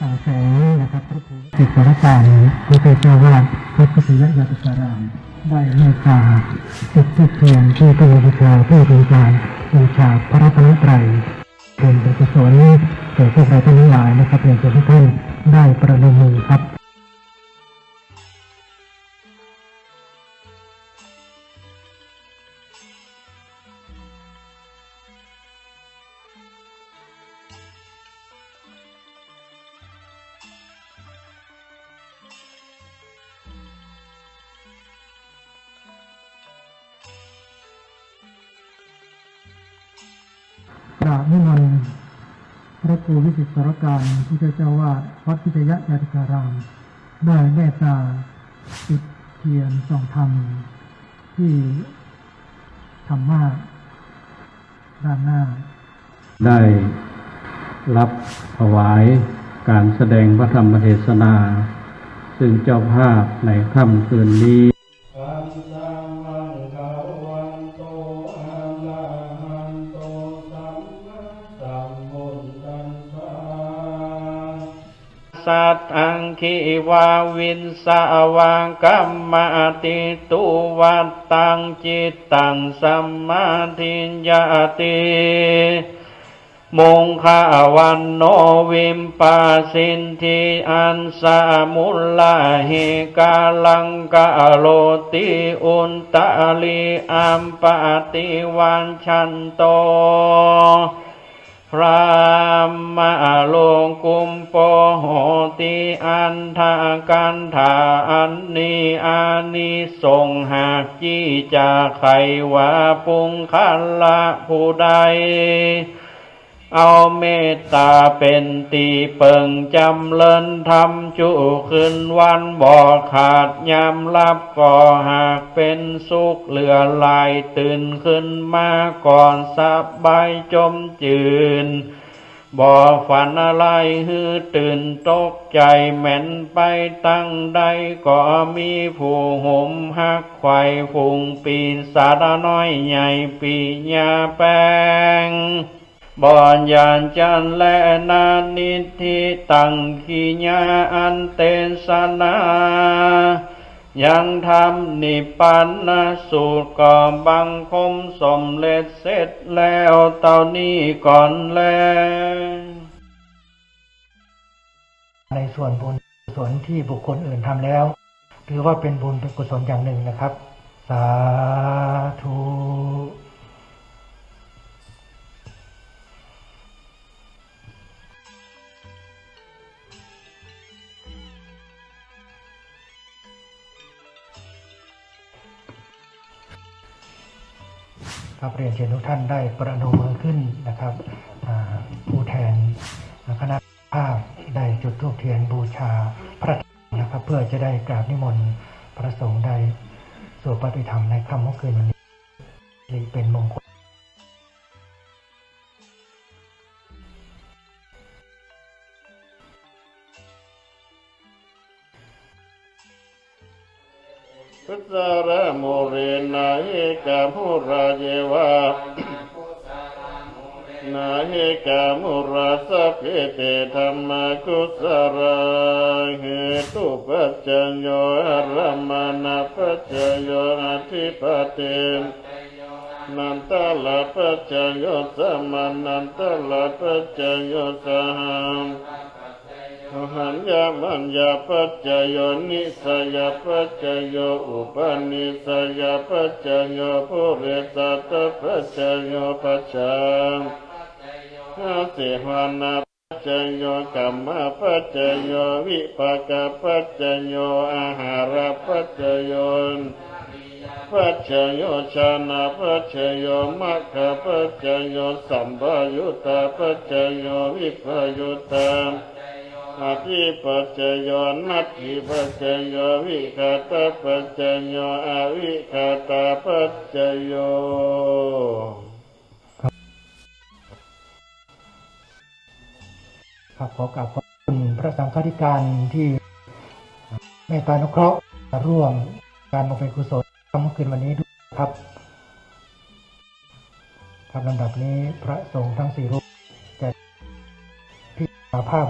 สั่งแสงนะครับพระครูติดสารการพระเจ้าวาดพระพุทธยาตการามได้เมตตาจุดที่เทียนที่พระบูชาที่บูชาบูชาพระรัตนตรัยเป็นเป็นกุศลแก่พวกเราทั้งหลายนะครับเรียนเชิญทุกท่านได้ประนมมือครับ นิมนต์พระครูวิสิตสารการผู้เจ้าวาดวัดพิทยาญาติการาม ได้เมตตาจุดเทียนส่องธรรม ที่ธรรมาด้านหน้า ได้รับถวายการแสดงพระธรรมเทศนา ซึ่งเจ้าภาพในค่ำคืนนี้ สัตอังคิวาวินสาวากัมมาติตุวัตตังจิตตังสัมมาทิญญาติมงคาวันโนวิมปาสินทิอันสามุลลาหิกาลังกาโลติอุนตาลีอัมปาติวันชันโต พระมาโลกุมโปโหติอันทากันธาอันนี้อานิสงหากจี้จากไขว่าปุงคันละผู้ใด เอาเมตตาเป็นตีเปิงจำเลินทำจุขึ้นวันบ่อขาดยามรับก่อหากเป็นสุขเหลือลายตื่นขึ้นมาก่อนสบายจมจืนบ่ฝันอะไรฮือตื่นตกใจแม่นไปตั้งใดก็มีผู้ห่มหักไข่ฟุงปีนสาดน้อยใหญ่ปีญาแป้ง บอนยานจันและนานิธิตังขีญาอันเตสนา ยังทำนิพพานนะสูตรก่อบังคมสมเร็จเสร็จแล้วเต่านี้ก่อนแล้วในส่วนบุญกุศลที่บุคคลอื่นทำแล้ว ถือว่าเป็นบุญเป็นกุศลอย่างหนึ่งนะครับ สาธุ ครับเรียนเชิญทุกท่านได้ประนมมือขึ้นนะครับผู้แทนคณะภาพได้จุดธูปเทียนบูชาพระนะครับเพื่อจะได้กราบนิมนต์พระสงฆ์ได้สวดปฏิธรรมในค่ำเมื่อคืนวันนี้เป็นมงคล พุทธารโมเรนาเอกามุราเยวะนาเอกามุราสพเพเตธรรมกุสราเหตุปัจจโยอารมานาปัจจโยอธิปเตนันตลาปัจจโยสมานันตลาปัจจโยสหัง หันยามันยาปัจจโยนิสยาปัจจโยอุปนิสยาปัจจโยปุเรสัตปัจจโยปัจจังอาเสวานาปัจจโยกัมมปัจจโยวิปากปัจจโยอาหารปัจจโยปัจจโยชานาปัจจโยมัคคะปัจจโยสัมปยุตตาปัจจโยวิปยุตตา อธิปัจจโยนัตถิปัจจโยวิคาตปัจจโยอวิคาตาปัจจโยครับขอกราบขอบคุณพระสังฆาธิการที่เมตตานุเคราะห์ร่วมการบำเพ็ญกุศลเมื่อคืนวันนี้ด้วยครับ ครับลำดับนี้พระสงฆ์ทั้งสี่รูปจะพิจารณาภาพ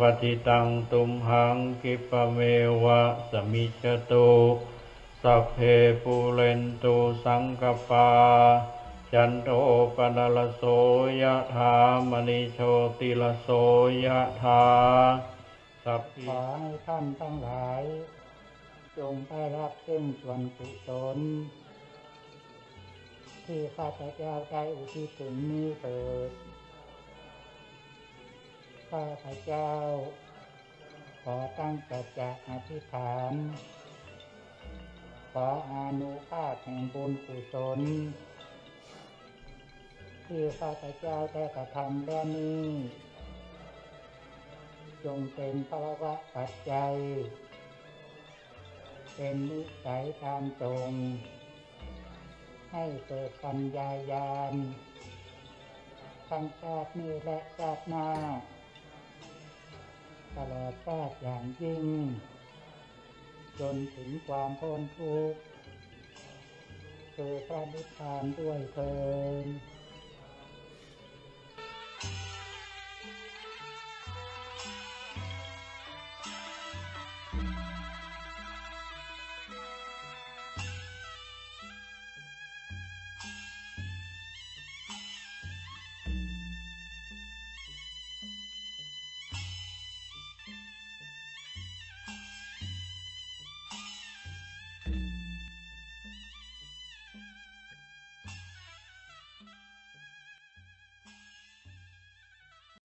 ปฏิตังตุมหังกิปเมวะสมิจจตุสัพเพปูเรนตุสังกปา จันโทปนลโสยะธามณิโชติลโสยะธาสัพพิขอให้ท่านทั้งหลาย จงได้รับซึ่งส่วนกุศลที่ข้าพเจ้าได้อุทิศถึงนี้เถิด ข้าพเจ้า ขอตั้งสัจจะอธิษฐาน ขออนุภาพแห่งบุญกุศลที่ข้าพเจ้าได้กระทำแล้วนี้ จงเป็นภาวะปัจจัย เป็นนิสัยตามตรง ให้เกิดปัญญายานทั้งชาตินี้และชาติหน้า ตลอดชาติอย่างยิ่ง จนถึงความพ้นทุกข์คือพระนิพพานด้วยเทิน